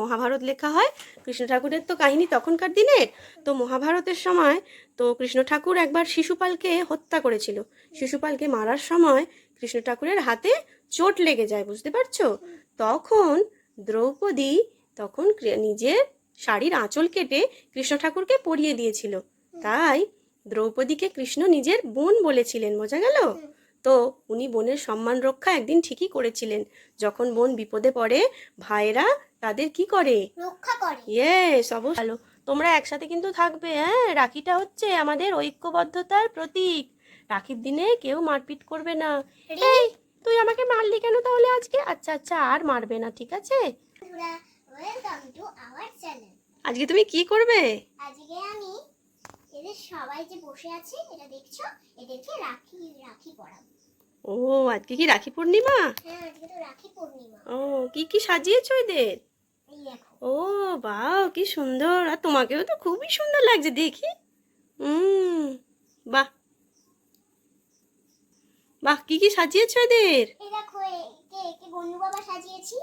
মহাভারত লেখা হয়, কৃষ্ণ ঠাকুরের তো কাহিনী তখনকার দিনের। তো মহাভারতের সময় তো কৃষ্ণ ঠাকুর একবার শিশুপালকে হত্যা করেছিল। শিশুপালকে মারার সময় কৃষ্ণ ঠাকুরের হাতে চোট লেগে যায়, বুঝতে পারছ? তখন দ্রৌপদী তখন নিজের শাড়ির আঁচল কেটে কৃষ্ণ ঠাকুরকে পরিয়ে দিয়েছিল। তাই দ্রৌপদীকে কৃষ্ণ নিজের বোন বলেছিলেন, বোঝা গেল? তো উনি বোনের সম্মান রক্ষা একদিন ঠিকই করেছিলেন। যখন বোন বিপদে পড়ে ভাইয়েরা তাদের কি করে? রক্ষা করে। ইয়েস অবশ্যই। ভালো। তোমরা একসাথে কিন্তু থাকবে হ্যাঁ? রাখিটা হচ্ছে আমাদের ঐক্যবদ্ধতার প্রতীক। রাখির দিনে কেউ মারপিট করবে না। এই তুই আমাকে মারলি কেন তাহলে আজকে? আচ্ছা আচ্ছা আর মারবে না ঠিক আছে? আজকে তুমি কি করবে? আজকে আমি এদের সবাই যে বসে আছে এটা দেখছ? এদেরকে রাখি রাখি পরাবো। ও আজকে কি রাখি পূর্ণিমা? হ্যাঁ আজকে তো রাখি পূর্ণিমা। ও কি কি সাজিয়েছো এদের? ও বাহ কি সুন্দর। আর তোমাকেও তো খুবই সুন্দর লাগছে দেখি। হুম বাহ। বাহ কি কি সাজিয়েছো এদের? এই দেখো একে একে গন্ডু বাবা সাজিয়েছি।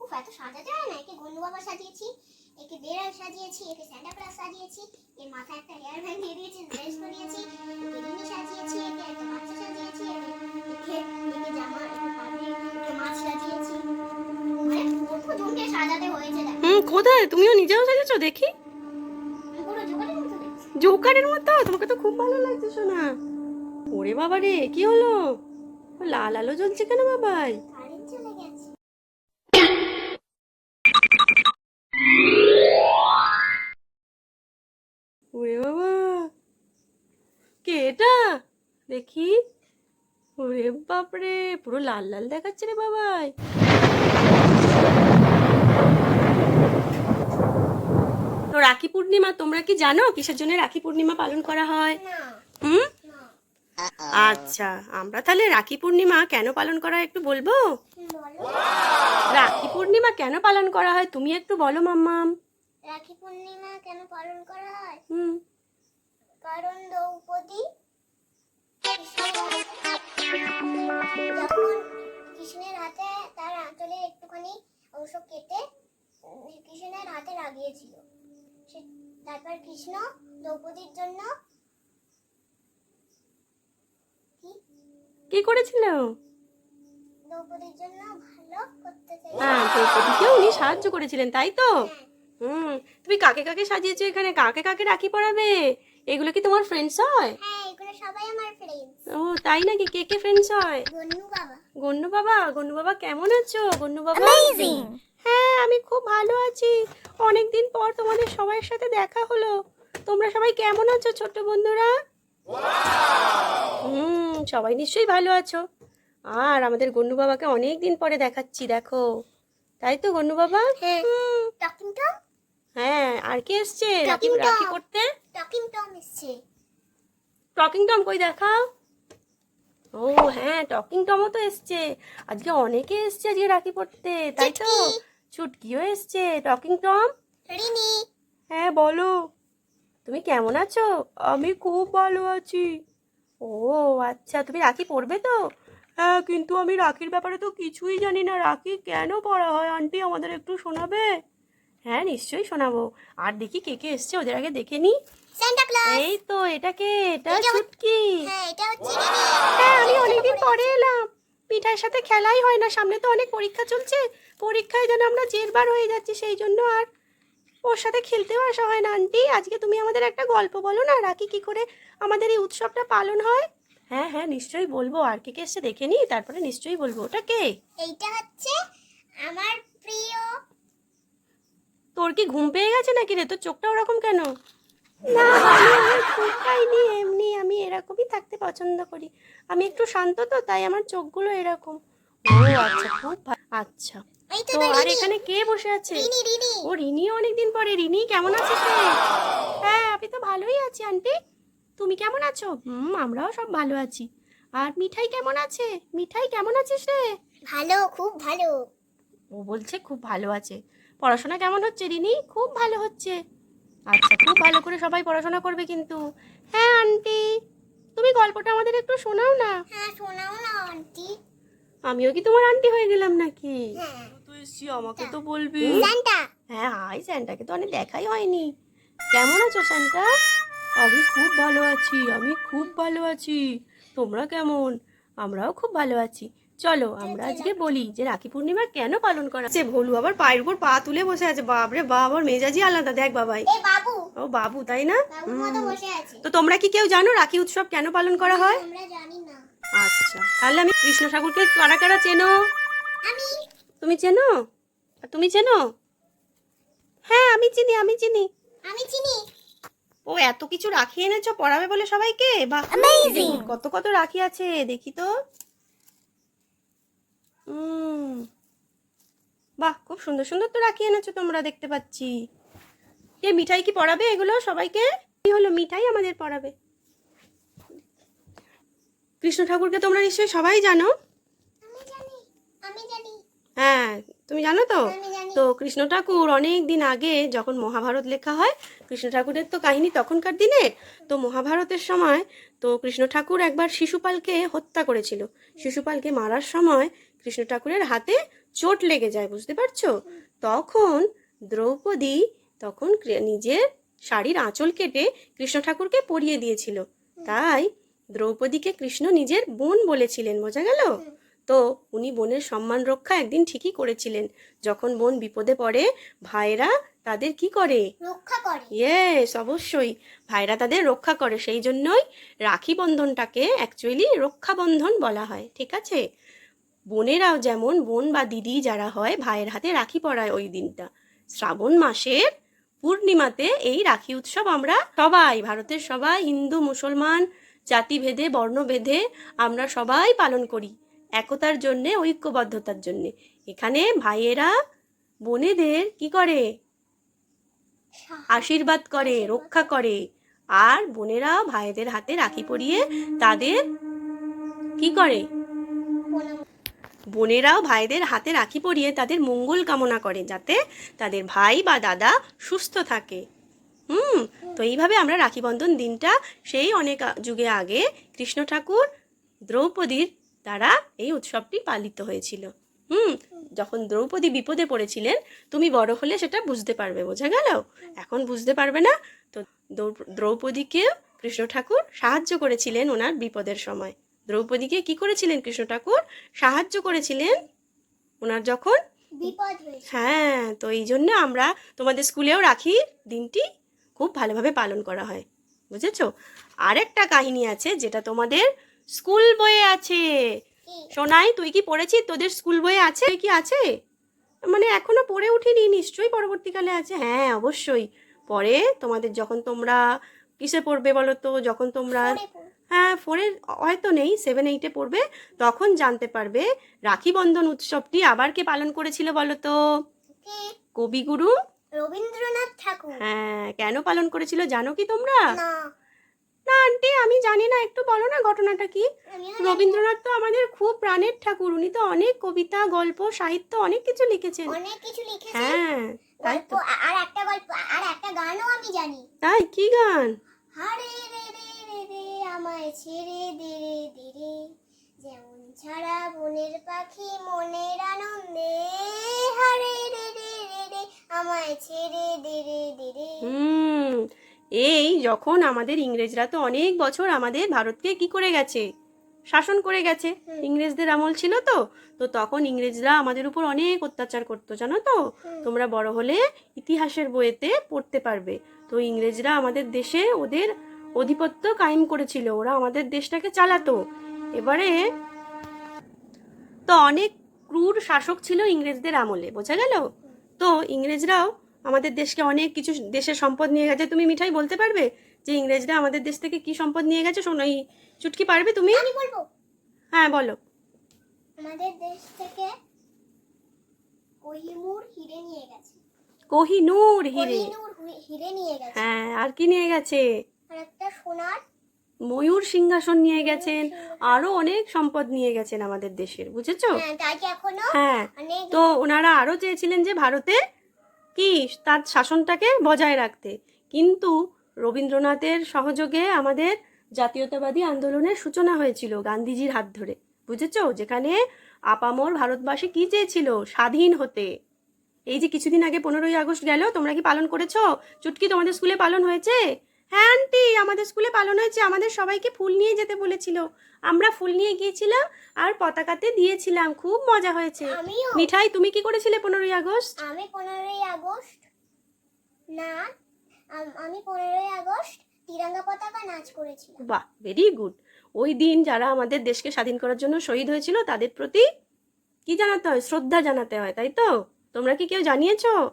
উফ এত সাজাতে হয় না একে গন্ডু বাবা সাজিয়েছি একে বেড়াল সাজিয়েছি একে স্যান্টা ক্লাস সাজিয়েছি এর মাথায় একটা হেয়ার ব্যান্ড দিয়ে দিয়েছি ড্রেস করিয়েছি একে সাজিয়েছি একে একটা বাচ্চা সাজিয়েছি হুম, কোথায়? তুমিও নিজেও সাজেছো? দেখি। জোকারের মতো? তোমাকে তো খুব ভালো লাগছে শোনা ওরে বাবা রে, কি হলো? লাল আলো জ্বলছে কেন বাবাই? ওরে বাবা। কে এটা? দেখি। ওরে বাপরে পুরো লাল লাল দেখাচ্ছে রে বাবাই। তো রাখি পূর্ণিমা তোমরা কি জানো কিসের জন্য রাখি পূর্ণিমা পালন করা হয়? হুম? আচ্ছা আমরা তাহলে রাখি পূর্ণিমা কেন পালন করা হয় একটু বলব? রাখি পূর্ণিমা কেন পালন করা হয়? তুমি একটু বলো মাম্মাম। রাখি পূর্ণিমা কেন পালন করা হয়? হুম। কারণ দ্রৌপদী যখন কৃষ্ণের হাতে তার আঁচলের একটুখানি অংশ কেটে কৃষ্ণের হাতে লাগিয়েছিল। তারপর কৃষ্ণ দ্রৌপদীর জন্য কি? করেছিল? দ্রৌপদীর জন্য ভালো করতে চাই। হ্যাঁ উনি সাহায্য করেছিলেন তাই তো? হুম তুমি কাকে কাকে সাজিয়েছো এখানে? কাকে কাকে রাখি পরাবে? এগুলো কি তোমার ফ্রেন্ডস হয়? হ্যাঁ এগুলো সবাই আমার ফ্রেন্ডস ও তাই নাকি? কে কে ফ্রেন্ডস হয়? গন্নু বাবা। গন্নু বাবা? গন্নু বাবা কেমন আছো? গন্নু বাবা? হ্যাঁ আমি খুব ভালো আছি। অনেকদিন পর তোমাদের সবার সাথে দেখা হলো। তোমরা সবাই কেমন আছো ছোট্ট বন্ধুরা? হুম সবাই নিশ্চয়ই ভালো আছো। আর আমাদের গন্নু বাবাকে অনেক দিন পরে দেখাচ্ছি দেখো। তাই তো গন্নু বাবা? হ্যাঁ হুম, হ্যাঁ আর কি এসছে? রাখি রাখি. করতে? টকিং টম এসছে। টকিং টম কই দেখাও? ও হ্যাঁ টকিং টমও তো এসছে। আজকে অনেকে এসছে আজকে রাখি পড়তে তাই তো। চুটকিও এসছে। Talking Tom? রিনি হ্যাঁ বলো। তুমি কেমন আছো? আমি খুব ভালো আছি। ও আচ্ছা তুমি রাখি পরবে তো? হ্যাঁ কিন্তু আমি রাখির ব্যাপারে তো কিছুই জানি না। রাখি কেন পড়া হয়? আন্টি আমাদের একটু শোনাবে? হ্যাঁ নিশ্চয়ই শোনাবো। আর দেখি কে কে এসছে ওদের আগে দেখে নি। এই তো এটা কে? এটা চুটকি। হ্যাঁ এটা হচ্ছে রিনি হ্যাঁ আমি অনেকদিন পরে এলাম। পিঠার সাথে খেলাই হয় না সামনে তো অনেক পরীক্ষা চলছে। পরীক্ষায় যেন আমরা জেরবার হয়ে যাচ্ছি সেই জন্য আর ওর সাথে খেলতেও আসা হয় না। আন্টি আজকে তুমি আমাদের একটা গল্প বলো না রাখি কি করে আমাদের এই উৎসবটা পালন হয়? হ্যাঁ হ্যাঁ নিশ্চয়ই বলব। আর কে কে এসছে দেখে নি তারপরে নিশ্চয়ই বলব। ওটা কে? এইটা হচ্ছে আমার প্রিয় তোর কি ঘুম পেয়ে গেছে নাকি রে? তোর চোখটা ওরকম কেন? না আমি ঘুম পাইনি এমনি আমি এরকমই থাকতে পছন্দ করি। আমি একটু শান্ত তো তাই আমার চোখগুলো এরকম। ও আচ্ছা খুব আচ্ছা। তো আর এখানে কে বসে আছে? রিনি রিনি। ও রিনিও অনেকদিন পরে। রিনি কেমন আছিস রে হ্যাঁ আমি তো ভালোই আছি আন্টি। তুমি কেমন আছো? হুম আমরাও সব ভালো আছি। আর মিঠাই কেমন আছে? মিঠাই কেমন আছিস রে? ভালো খুব ভালো। ও বলছে খুব ভালো আছে। পড়াশোনা কেমন হচ্ছে রিনি? খুব ভালো হচ্ছে। আচ্ছা খুব ভালো করে সবাই পড়াশোনা করবে কিন্তু। হ্যাঁ আন্টি। তুমি গল্পটা আমাদের একটু শোনাও না? হ্যাঁ শোনাও না আন্টি। আমিও কি তোমার আন্টি হয়ে গেলাম নাকি? হ্যাঁ। তুই এসছি আমাকে তো বলবি। সান্টা হ্যাঁ হাই স্যান্টাকে তো অনেক দেখাই হয়নি। কেমন আছো স্যান্টা? আমি খুব ভালো আছি আমি খুব ভালো আছি। তোমরা কেমন? আমরাও খুব ভালো আছি। চলো আমরা আজকে বলি যে রাখি পূর্ণিমা কেন পালন করা হচ্ছে? ভোলু আবার পায়ের উপর পা তুলে বসে আছে। বাবরে বাবা ওর মেজাজি আলাদা। দেখ বাবাই। ও বাবু তাই না? বাবুর তো তোমরা কি কেউ জানো রাখি উৎসব কেন পালন করা হয়? আচ্ছা তাহলে আমি কৃষ্ণ ঠাকুরকে কারা কারা চেনো? তুমি চেনো? তুমি চেনো? হ্যাঁ আমি চিনি আমি চিনি। আমি চিনি। ও এত কিছু রাখি এনেছো পড়াবে বলে সবাইকে? Amazing! কত কত রাখি আছে দেখি তো। বাহ খুব সুন্দর সুন্দর তো রাখি এনেছো তোমরা দেখতে পাচ্ছি। কে মিঠাই কি পড়াবে এগুলো সবাইকে? কি হলো মিঠাই আমাদের পড়াবে? কৃষ্ণ ঠাকুরকে তোমরা নিশ্চয়ই সবাই জানি? হ্যাঁ তুমি জানো তো? তো কৃষ্ণ ঠাকুর অনেক দিন আগে যখন মহাভারত লেখা হয় কৃষ্ণ ঠাকুরের তো কাহিনী তখনকার দিনে তো মহাভারতের সময় তো কৃষ্ণ ঠাকুর একবার শিশুপালকে হত্যা করেছিল। শিশুপালকে মারার সময় কৃষ্ণ ঠাকুরের হাতে চোট লেগে যায় বুঝতে পারছ? তখন দ্রৌপদী তখন নিজের শাড়ির আঁচল কেটে কৃষ্ণ ঠাকুরকে পরিয়ে দিয়েছিল। তাই দ্রৌপদীকে কৃষ্ণ নিজের বোন বলেছিলেন বোঝা গেল? তো উনি বোনের সম্মান রক্ষা একদিন ঠিকই করেছিলেন। যখন বোন বিপদে পড়ে ভাইরা তাদের কি করে? রক্ষা করে। ইয়েস অবশ্যই। ভাইরা তাদের রক্ষা করে। সেই জন্যই রাখি বন্ধনটাকে অ্যাকচুয়ালি রক্ষাবন্ধন বলা হয় ঠিক আছে? বোনেরাও যেমন বোন বা দিদি যারা হয়, ভাইয়ের হাতে রাখি পরায় ওই দিনটা। শ্রাবণ মাসের পূর্ণিমাতে এই রাখি উৎসব আমরা সবাই, ভারতের সবাই, হিন্দু, মুসলমান, জাতিভেদে, বর্ণভেদে আমরা সবাই পালন করি। একতার জন্যে, ঐক্যবদ্ধতার জন্যে। এখানে ভাইয়েরা, বোনেদের কি করে? আশীর্বাদ করে, রক্ষা করে। আর বোনেরা ভাইদের হাতে রাখি পরিয়ে তাদের কি করে। বোনেরাও ভাইদের হাতে রাখি পরিয়ে তাদের মঙ্গল কামনা করে যাতে তাদের ভাই বা দাদা সুস্থ থাকে। হুম, তো এইভাবে আমরা রাখি বন্ধন দিনটা সেই অনেক যুগে আগে কৃষ্ণ ঠাকুর দ্রৌপদীর দ্বারা এই উৎসবটি পালিত হয়েছিল। হুম, যখন দ্রৌপদী বিপদে পড়েছিলেন, তুমি বড় হলে সেটা বুঝতে পারবে, বোঝা গেল? এখন বুঝতে পারবে না? তো দ্রৌ- দ্রৌপদীকে কৃষ্ণ ঠাকুর সাহায্য করেছিলেন ওনার বিপদের সময়। দ্রৌপদীকে কি করেছিলেন কৃষ্ণ ঠাকুর? সাহায্য করেছিলেন ওনার যখন? হ্যাঁ তো এই জন্য আমরা তোমাদের স্কুলেও রাখি দিনটি। খুব ভালোভাবে পালন করা হয়। বুঝেছ? আরেকটা কাহিনী আছে যেটা তোমাদের স্কুল বইয়ে আছে? সোনাই তুই কি পড়েছিস? তোদের স্কুল বইয়ে আছে? কি আছে? মানে এখনও পড়ে উঠিনি নিশ্চয়ই পরবর্তীকালে আছে। হ্যাঁ অবশ্যই। পরে তোমাদের যখন তোমরা কিসে পড়বে বলো তো? যখন তোমরা হ্যাঁ ফোরে হয়তো নেই সেভেন এইটে পড়বে। তখন জানতে পারবে রাখি বন্ধন উৎসবটি আবার কে পালন করেছিল বলো তো কবিগুরু? রবীন্দ্রনাথ ঠাকুর। হ্যাঁ কেন পালন করেছিল জানো কি তোমরা? না। আন্টি আমি জানি না একটু বলো না ঘটনাটা কি? রবীন্দ্রনাথ তো আমাদের খুব প্রাণের ঠাকুর উনি তো অনেক কবিতা গল্প সাহিত্য অনেক কিছু লিখেছেন। অনেক কিছু লিখেছে হ্যাঁ তাই তো। আর একটা গল্প আর একটা গানও আমি জানি। তাই কি গান? হারে রে রে রে আমায় ছেড়ে দে রে দে যেমন ছাড়া বনের পাখি মনের আনন্দে হারে রে রে রে রে আমায় ছেড়ে দে রে দে হুম এই যখন আমাদের ইংরেজরা তো অনেক বছর আমাদের ভারতকে কি করে গেছে? শাসন করে গেছে। ইংরেজদের আমল ছিল তো। তো তখন ইংরেজরা আমাদের উপর অনেক অত্যাচার করতো জানো তো? তোমরা বড় হলে ইতিহাসের বইয়েতে পড়তে পারবে। তো ইংরেজরা আমাদের দেশে ওদের আধিপত্য কায়েম করেছিল। ওরা আমাদের দেশটাকে চালাতো। এবারে তো অনেক ক্রূর শাসক ছিল ইংরেজদের আমলে বোঝা গেল? তো ইংরেজরাও আমাদের দেশকে অনেক কিছু দেশের সম্পদ নিয়ে গেছে। তুমি মিঠাই বলতে পারবে যে ইংরেজরা আমাদের দেশ থেকে কি সম্পদ নিয়ে গেছে? শোনো এই চুটকি পারবে তুমি? হ্যাঁ বলো। আমাদের দেশ থেকে কোহিমুর হিরে নিয়ে গেছে। কোহিনূর হিরে। হিরে নিয়ে গেছে। হ্যাঁ আর কি নিয়ে গেছে? ময়ূর সিংহাসন নিয়ে গেছেন আরও অনেক সম্পদ নিয়ে গেছেন আমাদের দেশের বুঝেছ? হ্যাঁ হ্যাঁ তো ওনারা আরও চেয়েছিলেন যে ভারতে কি তার শাসনটাকে বজায় রাখতে। কিন্তু রবীন্দ্রনাথের সহযোগে আমাদের জাতীয়তাবাদী আন্দোলনের সূচনা হয়েছিল গান্ধীজির হাত ধরে বুঝেছ? যেখানে আপামর ভারতবাসী কি চেয়েছিল? স্বাধীন হতে। এই যে কিছুদিন আগে পনেরোই আগস্ট গেল তোমরা কি পালন করেছ? চুটকি তোমাদের স্কুলে পালন হয়েছে? হ্যাঁ আন্টি আমাদের স্কুলে পালন হয়েছে। আমাদের সবাইকে ফুল নিয়ে যেতে বলেছিল। আমরা ফুল নিয়ে গিয়েছিলাম আর পতাকাতে দিয়েছিলাম। খুব মজা হয়েছে। আমিও। মিঠাই তুমি কি করেছিলে পনেরোই আগস্ট? আমি পনেরোই আগস্ট না আম- আমি পনেরোই আগস্ট তিরঙ্গা পতাকা নাচ করেছিলাম। বাহ ভেরি গুড ওই দিন যারা আমাদের দেশকে স্বাধীন করার জন্য শহীদ হয়েছিল তাদের প্রতি কি জানাতে হয়? শ্রদ্ধা জানাতে হয় তাই তো? তোমরা কি কেউ জানিয়েছো?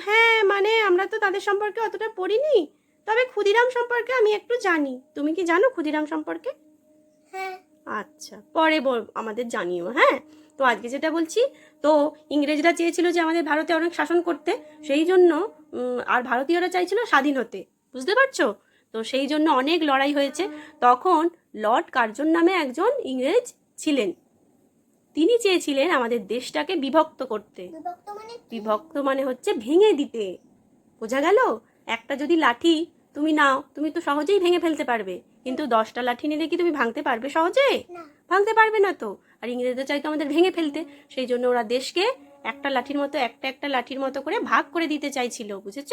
হ্যাঁ মানে আমরা তো তাদের সম্পর্কে অতটা পড়িনি। তবে ক্ষুদিরাম সম্পর্কে আমি একটু জানি। তুমি কি জানো ক্ষুদিরাম সম্পর্কে? হ্যাঁ। আচ্ছা পরে আমাদের জানিও হ্যাঁ? তো আজকে যেটা বলছি তো ইংরেজরা চেয়েছিল যে আমাদের ভারতে অনেক শাসন করতে সেই জন্য আর ভারতীয়রা চাইছিল স্বাধীন হতে। বুঝতে পারছ? তো সেই জন্য অনেক লড়াই হয়েছে। তখন লর্ড কার্জন নামে একজন ইংরেজ ছিলেন। তিনি চেয়েছিলেন আমাদের দেশটাকে বিভক্ত করতে। বিভক্ত মানে? বিভক্ত মানে হচ্ছে ভেঙে দিতে। বোঝা গেল? একটা যদি লাঠি তুমি নাও তুমি তো সহজেই ভেঙে ফেলতে পারবে। কিন্তু দশটা লাঠি নিলে কি তুমি ভাঙতে পারবে সহজে? ভাঙতে পারবে না তো। আর ইংরেজরা চাইতো আমাদের ভেঙে ফেলতে। সেই জন্য ওরা দেশকে একটা লাঠির মতো একটা একটা লাঠির মতো করে ভাগ করে দিতে চাইছিল বুঝেছ?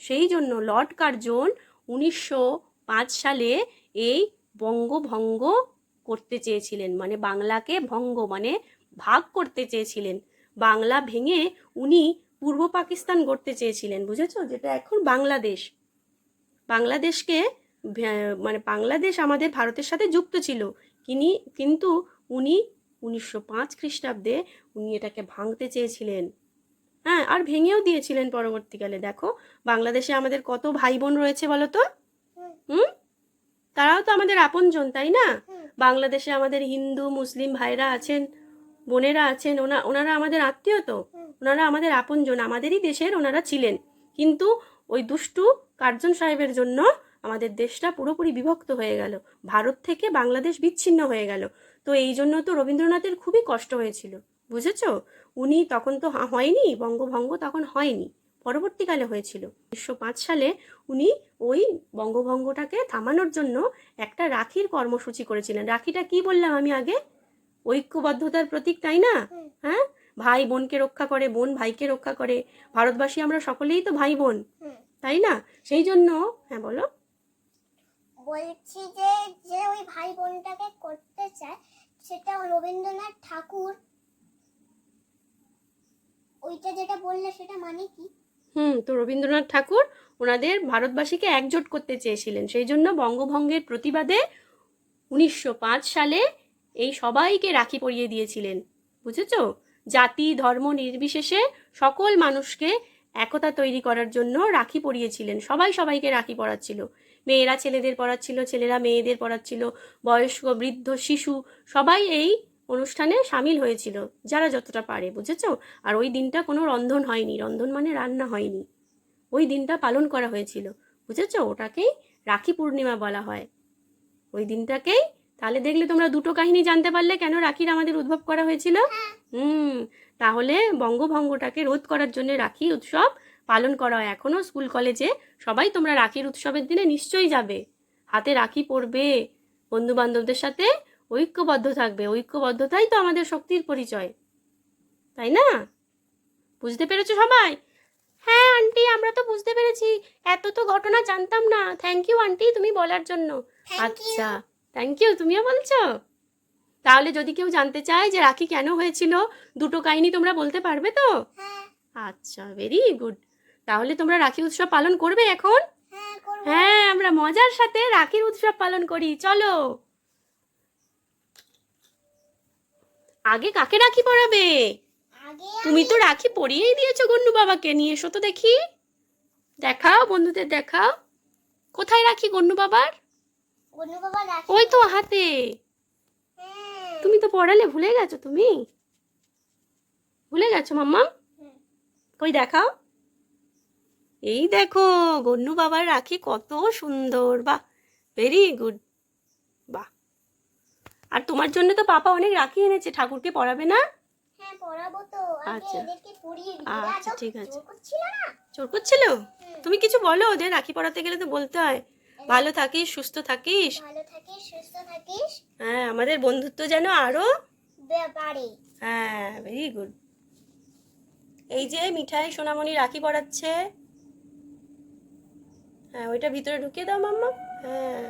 সেই জন্য লর্ড কার্জন উনিশশো পাঁচ সালে এই বঙ্গভঙ্গ করতে চেয়েছিলেন। মানে বাংলাকে ভঙ্গ মানে ভাগ করতে চেয়েছিলেন। বাংলা ভেঙে উনি পূর্ব পাকিস্তান গড়তে চেয়েছিলেন বুঝেছ? যেটা এখন বাংলাদেশ। বাংলাদেশকে মানে বাংলাদেশ আমাদের ভারতের সাথে যুক্ত ছিল। কিনি কিন্তু উনি উনিশশো পাঁচ খ্রিস্টাব্দে উনি এটাকে ভাঙতে চেয়েছিলেন। হ্যাঁ আর ভেঙেও দিয়েছিলেন পরবর্তীকালে। দেখো, বাংলাদেশে আমাদের কত ভাই বোন রয়েছে বলো তো? হুম। হুম? তারাও তো আমাদের আপনজন, তাই না? বাংলাদেশে আমাদের হিন্দু, মুসলিম ভাইরা আছেন, বোনেরা আছেন, ওনা, ওনারা আমাদের আত্মীয় তো। ওনারা আমাদের আপনজন, আমাদেরই দেশের ওনারা ছিলেন। কিন্তু ওই দুষ্টু কার্জন সাহেবের জন্য আমাদের দেশটা পুরোপুরি বিভক্ত হয়ে গেল। ভারত থেকে বাংলাদেশ বিচ্ছিন্ন হয়ে গেল। তো এই জন্য তো রবীন্দ্রনাথের খুবই কষ্ট হয়েছিল। বুঝেছ? উনি তখন তো হয়নি বঙ্গভঙ্গ তখন হয়নি। পরবর্তীকালে হয়েছিল। উনিশশো পাঁচ সালে উনি ওই বঙ্গভঙ্গটাকে থামানোর জন্য একটা রাখির কর্মসূচি করেছিলেন। রাখিটা কি বললাম আমি আগে? ঐক্যবদ্ধতার প্রতীক তাই না? হ্যাঁ? ভাই বোনকে রক্ষা করে বোন ভাইকে রক্ষা করে। ভারতবাসী আমরা সকলেই তো ভাই বোন। তাই না? সেই জন্য হ্যাঁ বলো। বলছি যে যে ওই ভাই বোনটাকে করতে চায় সেটা রবীন্দ্রনাথ ঠাকুর। ওইটা যেটা বললে সেটা মানে কি? হুম তো রবীন্দ্রনাথ ঠাকুর ওনাদের ভারতবাসীকে একজোট করতে চেয়েছিলেন। সেই জন্য বঙ্গভঙ্গের প্রতিবাদে উনিশশো পাঁচ সালে এই সবাইকে রাখি পরিয়ে দিয়েছিলেন। বুঝেছ? জাতি ধর্ম নির্বিশেষে সকল মানুষকে একতা তৈরি করার জন্য রাখি পরিয়েছিলেন। সবাই সবাইকে রাখি পরাচ্ছিল। মেয়েরা ছেলেদের পড়াচ্ছিল ছেলেরা মেয়েদের পড়াচ্ছিল বয়স্ক, বৃদ্ধ, শিশু, সবাই এই অনুষ্ঠানে সামিল হয়েছিল, যারা যতটা পারে, বুঝেছ? আর ওই দিনটা কোনো রন্ধন হয়নি। রন্ধন মানে রান্না হয়নি। ওই দিনটা পালন করা হয়েছিল, বুঝেছ? ওটাকেই রাখি পূর্ণিমা বলা হয়। ওই দিনটাকেই তাহলে দেখলে তোমরা দুটো কাহিনী জানতে পারলে কেন রাখির আমাদের উদ্ভব করা হয়েছিল? হুম তাহলে বঙ্গভঙ্গটাকে রোধ করার জন্য রাখি উৎসব পালন করা হয়। এখনও স্কুল কলেজে সবাই তোমরা রাখির উৎসবের দিনে নিশ্চয়ই যাবে। হাতে রাখি পরবে বন্ধু বান্ধবদের সাথে ঐক্যবদ্ধ থাকবে। ঐক্যবদ্ধতাই তো আমাদের শক্তির পরিচয় তাই না? বুঝতে পেরেছ সবাই? হ্যাঁ আন্টি আমরা তো বুঝতে পেরেছি। এত তো ঘটনা জানতাম না। থ্যাংক ইউ আন্টি তুমি বলার জন্য। আচ্ছা। থ্যাংক ইউ তুমিও বলছো? তাহলে যদি কেউ জানতে চায় যে রাখি কেন হয়েছিল দুটো কাহিনী তোমরা বলতে পারবে তো? হ্যাঁ। আচ্ছা ভেরি গুড তাহলে তোমরা রাখি উৎসব পালন করবে এখন? হ্যাঁ হ্যাঁ আমরা মজার সাথে রাখির উৎসব পালন করি চলো। আগে কাকে রাখি পরাবে? তুমি তো রাখি পরিয়েই দিয়েছ গন্নু বাবাকে নিয়ে এসো তো দেখি। দেখাও বন্ধুদের দেখাও। কোথায় রাখি গন্নু বাবার? ওই তো হাতে। তুমি তো পড়ালে ভুলে গেছো তুমি? ভুলে গেছো মাম্মা কই দেখাও। এই দেখো গন্নু বাবার রাখি কত সুন্দর বাহ ভেরি গুড বাহ। আর তোমার জন্য তো পাপা অনেক রাখি এনেছে ঠাকুরকে পড়াবে না? হ্যাঁ আচ্ছা। আচ্ছা, ঠিক আছে। চোর করছিল তুমি কিছু বলো ওদের রাখি পড়াতে গেলে তো বলতে হয়। ভালো থাকিস সুস্থ থাকিস? ভালো থাকিস সুস্থ থাকিস। হ্যাঁ আমাদের বন্ধুত্ব যেন আরও বাড়ে। হ্যাঁ ভেরি গুড এই যে মিঠাই সোনামণি রাখি পড়াচ্ছে হ্যাঁ ওইটা ভিতরে ঢুকিয়ে দাও মাম্মা। হ্যাঁ।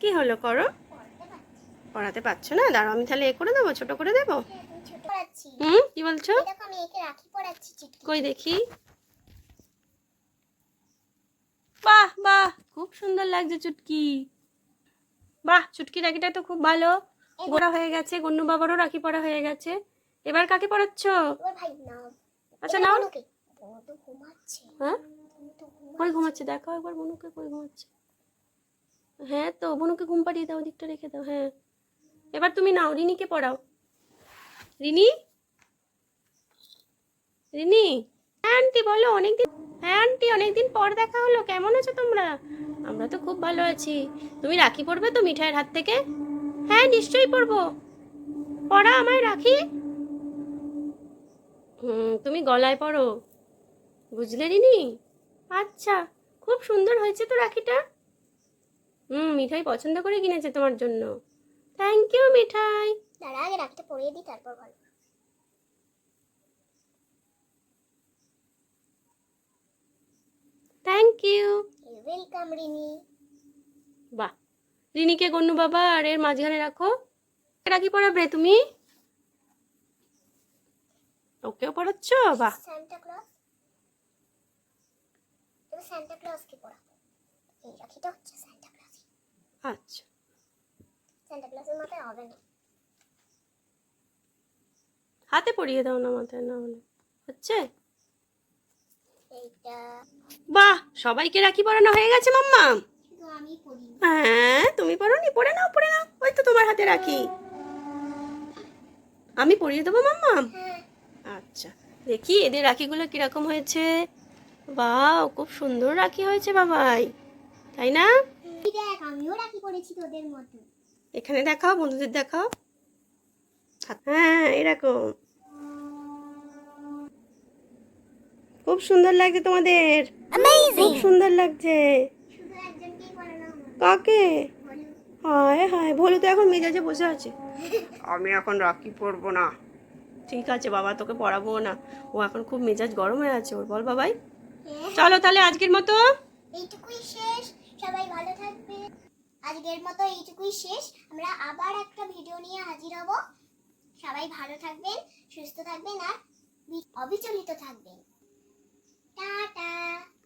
কি হলো করো? পড়াতে পারছ। না? দাঁড়ো আমি তাহলে এ করে দেবো ছোট করে দেবো? পড়াচ্ছি হুম? কি বলছো? দেখো আমি একে রাখি চুটকি। কই দেখি? বাহ বাহ খুব সুন্দর লাগছে চুটকি। বাহ চুটকি রাখিটা তো খুব ভালো। গোড়া হয়ে গেছে গন্নু বাবারও রাখি হয়ে গেছে। এবার কাকে আচ্ছা নাও। হ্যাঁ। কই ঘুমাচ্ছে? দেখো একবার বনুকে কই ঘুমাচ্ছে। হ্যাঁ তো বনুকে ঘুম পাড়িয়ে দাও দিকটা রেখে দাও। হ্যাঁ। এবার তুমি নাও রিনিকে পড়াও রিনি? রিনি হ্যাঁ আন্টি, বলো, অনেকদিন হ্যাঁ আন্টি, অনেকদিন পর দেখা হলো। কেমন আছো তোমরা? আমরা তো খুব ভালো আছি। তুমি রাখি পড়বে তো মিঠাইয়ের হাত থেকে? হ্যাঁ নিশ্চয়ই পড়ব পড়া আমায় রাখি? হুম, তুমি গলায় পড়ো বুঝলে রিনি? আচ্ছা খুব সুন্দর হয়েছে তো রাখিটা। হুম, মিঠাই পছন্দ করে কিনেছে তোমার জন্য। Thank you Mithai. দাঁড়া, আগে রাখিটা পরিয়ে দিই, তারপর বল থ্যাংক ইউ ওয়েলকাম রিনি বাহ। রিনিকে গন্নু বাবা আর এর মাঝখানে রাখো। রাখি পড়াবে তুমি? ওকেও পড়াচ্ছ? বাহ। সান্টা ক্লজ এবার সান্টা ক্লজকে পড়াবো। এই রাখিটা হচ্ছে সান্টা ক্লজ আচ্ছা। সান্টা ক্লজের মাথায় হবে না। হাতে পরিয়ে দাও না মাথায় না হলে। হচ্ছে? বাহ সবাইকে রাখি পরানো হয়ে গেছে মাম্মা। হ্যাঁ তুমি পড়ো নি পড়ে নাও পড়ে নাও। ওই তো তোমার হাতে রাখি। আমি পরিয়ে দেবো মাম্মা? হ্যাঁ। আচ্ছা দেখি এদের রাখিগুলো কীরকম হয়েছে। বাহ খুব সুন্দর রাখি হয়েছে বাবাই। তাই না? আমিও রাখি তোদের মতো এখানে দেখাও বন্ধুদের দেখাও। হ্যাঁ এরকম। খুব সুন্দর লাগছে তোমাদের। খুব সুন্দর লাগছে। কাকে? হায় হায় ভোলু তো এখন মেজাজে বসে আছে। আমি এখন রাখি পরবো না। ঠিক আছে বাবা তোকে পড়াবো না। ও এখন খুব মেজাজ গরম হয়ে আছে ওর বল বাবাই। চলো তাহলে আজকের মতো। এইটুকুই শেষ। সবাই ভালো থাকবে। আজকের মতো এইটুকুই শেষ। আমরা আবার একটা ভিডিও নিয়ে হাজির হব। সবাই ভালো থাকবেন সুস্থ থাকবেন আর অবিচলিত থাকবেন। Tata.